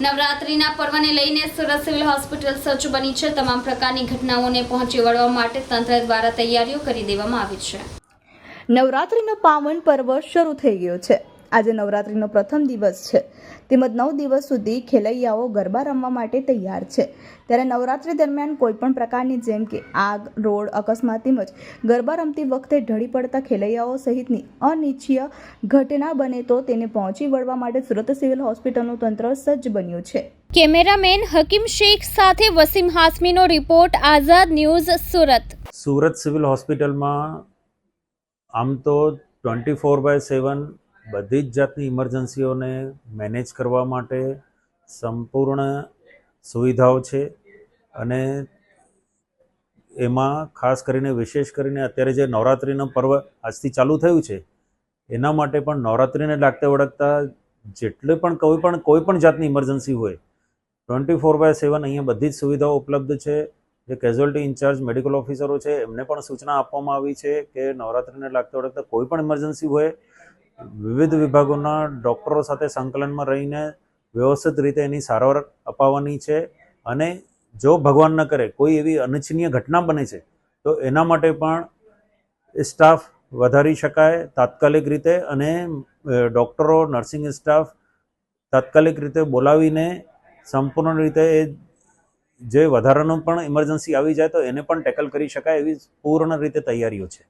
નવરાત્રીના પર્વને લઈને સુરત સિવિલ હોસ્પિટલ સજ્જ બની છે. તમામ પ્રકારની ઘટનાઓને પહોંચી વળવા માટે તંત્ર દ્વારા તૈયારીઓ કરી દેવામાં આવી છે. નવરાત્રીનો પાવન પર્વ શરૂ થઈ ગયો છે. આજે નવરાત્રિનો પ્રથમ દિવસ છે. તેમજ નવ દિવસ સુધી ખેલૈયાઓ ગરબા રમવા માટે તૈયાર છે. ત્યારે નવરાત્રિ દરમિયાન કોઈપણ પ્રકારની જેમ કે આગ રોડ અકસ્માત તેમજ ગરબા રમતી વખતે ઢળી પડતા ખેલૈયાઓ સહિતની અનિચ્છીય ઘટના બને તો તેને પહોંચી વળવા માટે સુરત સિવિલ હોસ્પિટલનું તંત્ર સજ્જ બન્યું છે. કેમેરામેન હકીમ શેખ સાથે Wasim હાસમીનો report Azad news Surat. Surat civil હોસ્પિટલમાં આમ તો ટ્વેન્ટી ફોર બાય સેવન બધી જ જાતની ઇમરજન્સીઓને મેનેજ કરવા માટે સંપૂર્ણ સુવિધાઓ છે અને એમાં ખાસ કરીને, વિશેષ કરીને અત્યારે જે નવરાત્રિનો પર્વ આજથી ચાલુ થયું છે, એના માટે પણ નવરાત્રિને લાગતે વળગતા જેટલે પણ કોઈ પણ કોઈ પણ જાતની ઇમરજન્સી હોય, ટ્વેન્ટી ફોર બાય સેવન અહીંયા બધી જ સુવિધાઓ ઉપલબ્ધ છે. જે કેઝ્યુઅલ્ટી ઇન્ચાર્જ મેડિકલ ઓફિસરો છે, એમને પણ સૂચના આપવામાં આવી છે કે નવરાત્રિને લાગતા વળગતા કોઈ પણ ઇમરજન્સી હોય વિવિધ વિભાગોના ડૉક્ટરો સાથે સંકલનમાં રહીને વ્યવસ્થિત રીતે એની સારવાર અપાવવાની છે અને જો ભગવાન ન કરે, કોઈ એવી અનિચ્છનીય ઘટના બને છે, તો એના માટે પણ સ્ટાફ વધારી શકાય તાત્કાલિક રીતે અને ડૉક્ટરો, નર્સિંગ સ્ટાફ તાત્કાલિક રીતે બોલાવીને સંપૂર્ણ રીતે એ જે વધારાનું પણ ઇમરજન્સી આવી જાય તો એને પણ ટેકલ કરી શકાય એવી પૂર્ણ રીતે તૈયારીઓ છે.